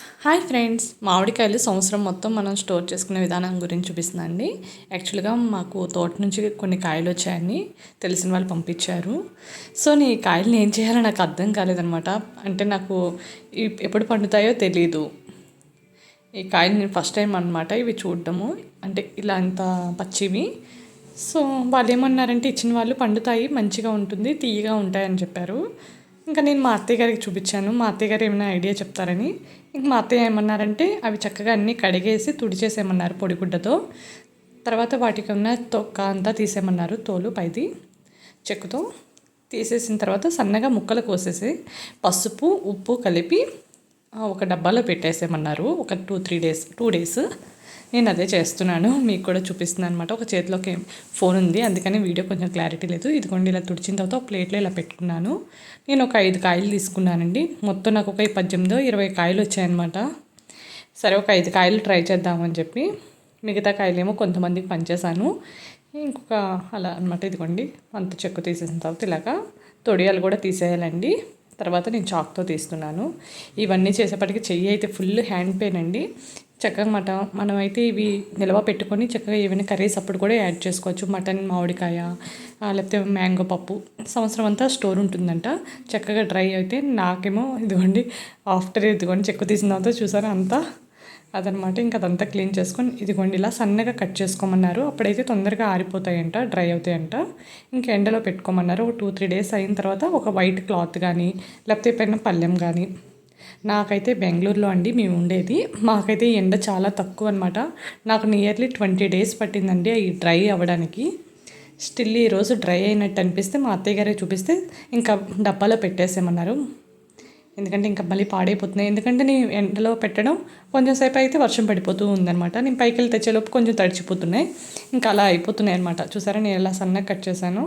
Hi friends. మామిడికాయలు సంవత్సరం మొత్తం మనం స్టోర్ చేసుకునే విధానం గురించి చూపిస్తుందండి. యాక్చువల్గా మాకు తోట నుంచి కొన్ని కాయలు వచ్చాయని తెలిసిన వాళ్ళు పంపించారు. సో నీ కాయలను ఏం చేయాలో నాకు అర్థం కాలేదనమాట అంటే నాకు ఎప్పుడు పండుతాయో తెలీదు. ఈ కాయలు నేను ఫస్ట్ టైం అనమాట ఇవి చూడడము. అంటే ఇలా అంత పచ్చివి. సో వాళ్ళు ఏమన్నారంటే ఇచ్చిన వాళ్ళు పండుతాయి మంచిగా ఉంటుంది తీయగా ఉంటాయని చెప్పారు. ఇంకా నేను మా అత్తయ్య గారికి చూపించాను. మా అత్తయ్య గారు ఏమైనా ఐడియా చెప్తారని. ఇంక మా అత్తయ్య ఏమన్నారంటే అవి చక్కగా అన్నీ కడిగేసి తుడిచేసేయమన్నారు పొడిగుడ్డతో. తర్వాత వాటికి ఉన్న తొక్క అంతా తీసేయమన్నారు తోలు పైది చెక్కుతో. తీసేసిన తర్వాత సన్నగా ముక్కలు కోసేసి పసుపు ఉప్పు కలిపి ఒక డబ్బాలో పెట్టేసేయమన్నారు. ఒక two three days two days. నేను అదే చేస్తున్నాను. మీకు కూడా చూపిస్తున్నాను అనమాట ఒక చేతిలోకి ఫోన్ ఉంది. అందుకని వీడియో కొంచెం క్లారిటీ లేదు. ఇదిగోండి ఇలా తుడిచిన తర్వాత ఒక ప్లేట్లో ఇలా పెట్టుకున్నాను. నేను ఒక ఐదు కాయలు తీసుకున్నానండి. మొత్తం నాకు ఒక పద్దెనిమిదో ఇరవై కాయలు వచ్చాయన్నమాట. సరే ఒక ఐదు కాయలు ట్రై చేద్దామని చెప్పి మిగతా కాయలేమో కొంతమందికి పంచేశాను. ఇంకొక అలా అనమాట ఇదిగోండి అంత చెక్కు తీసేసిన తర్వాత ఇలాగా తొడియాలు కూడా తీసేయాలండి. తర్వాత నేను చాక్తో తీస్తున్నాను. ఇవన్నీ చేసేపటికి చెయ్యి అయితే ఫుల్ హ్యాండ్ పెయిన్ అండి. చక్కగా మట మనమైతే ఇవి నిల్వ పెట్టుకొని చక్కగా ఏమైనా కర్రీస్ అప్పుడు కూడా యాడ్ చేసుకోవచ్చు. మటన్ మామిడికాయ లేకపోతే మ్యాంగో పప్పు. సంవత్సరం అంతా స్టోర్ ఉంటుందంట. చక్కగా డ్రై అయితే నాకేమో ఇదిగోండి ఆఫ్టర్ ఇదిగోండి చెక్కు తీసిన తర్వాత చూసారా అంతా? అదనమాట. ఇంకా అదంతా క్లీన్ చేసుకొని ఇదిగోండి ఇలా సన్నగా కట్ చేసుకోమన్నారు. అప్పుడైతే తొందరగా ఆరిపోతాయంట డ్రై అవుతాయంట. ఇంకా ఎండలో పెట్టుకోమన్నారు. ఒక టూ త్రీ డేస్ అయిన తర్వాత ఒక వైట్ క్లాత్ కానీ లేకపోతే పైన పళ్ళెం కానీ నాకైతే బెంగళూరులో అండి మేము ఉండేది. మాకైతే ఎండ చాలా తక్కువ అనమాట నాకు నియర్లీ ట్వంటీ డేస్ పట్టిందండి అవి డ్రై అవ్వడానికి. స్టిల్ ఈరోజు డ్రై అయినట్టు అనిపిస్తే మా అత్తయ్య గారే చూపిస్తే ఇంకా డబ్బాలో పెట్టేసేమన్నారు ఎందుకంటే ఇంకా మళ్ళీ పాడైపోతున్నాయి. ఎందుకంటే నేను ఎండలో పెట్టడం కొంచెం సేపు అయితే వర్షం పడిపోతూ ఉందన్నమాట. నేను పైకి వెళ్ళి తెచ్చేలోపు కొంచెం తడిచిపోతున్నాయి. ఇంకా అలా అయిపోతున్నాయి అనమాట చూసారా నేను ఎలా సన్నగా కట్ చేశాను.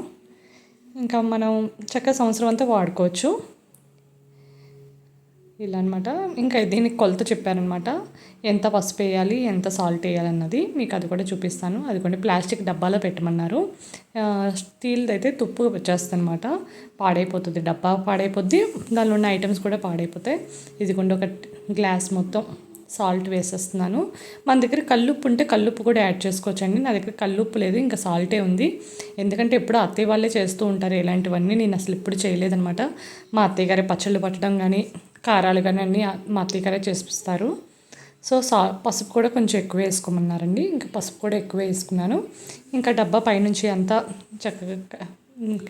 ఇంకా మనం చక్కగా సంవత్సరం అంతా వాడుకోవచ్చు. ఇలా అనమాట ఇంకా దీనికి కొలత చెప్పారనమాట. ఎంత పసుపు వేయాలి ఎంత సాల్ట్ వేయాలి అన్నది మీకు అది కూడా చూపిస్తాను. అది కూడా ప్లాస్టిక్ డబ్బాలో పెట్టమన్నారు. స్టీల్ది అయితే తుప్పు వచ్చేస్తుంది అనమాట పాడైపోతుంది డబ్బా పాడైపోద్ది. దానిలో ఉన్న ఐటమ్స్ కూడా పాడైపోతాయి. ఇదిగోండి ఒక గ్లాస్ మొత్తం సాల్ట్ వేసేస్తున్నాను. మన దగ్గర కల్లుప్పు ఉంటే కల్లుప్పు కూడా యాడ్ చేసుకోవచ్చండి. నా దగ్గర కల్లుప్పు లేదు ఇంకా సాల్టే ఉంది. ఎందుకంటే ఎప్పుడు అత్తయ్య వాళ్ళే చేస్తూ ఉంటారు ఇలాంటివన్నీ. నేను అసలు ఎప్పుడు చేయలేదనమాట మా అత్తయ్య గారి పచ్చళ్ళు పట్టడం కానీ కారాలు కానీ అన్నీ మా అత్తయ్య చేసిస్తారు సో సా పసుపు కూడా కొంచెం ఎక్కువ వేసుకోమన్నారండి. ఇంకా పసుపు కూడా ఎక్కువ వేసుకున్నాను. ఇంకా డబ్బా పైనుంచి అంతా చక్కగా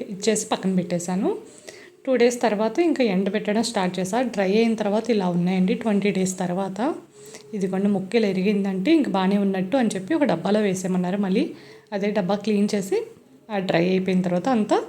ఇచ్చేసి పక్కన పెట్టేశాను. టూ డేస్ తర్వాత ఇంకా ఎండబెట్టడం స్టార్ట్ చేశాను డ్రై అయిన తర్వాత ఇలా ఉన్నాయండి. ట్వంటీ డేస్ తర్వాత. ఇదిగోండి ముక్కలు ఎరిగిందంటే ఇంక బాగానే ఉన్నట్టు అని చెప్పి ఒక డబ్బాలో వేసేయమన్నారు. మళ్ళీ అదే డబ్బా క్లీన్ చేసి ఆ డ్రై అయిపోయిన తర్వాత అంతా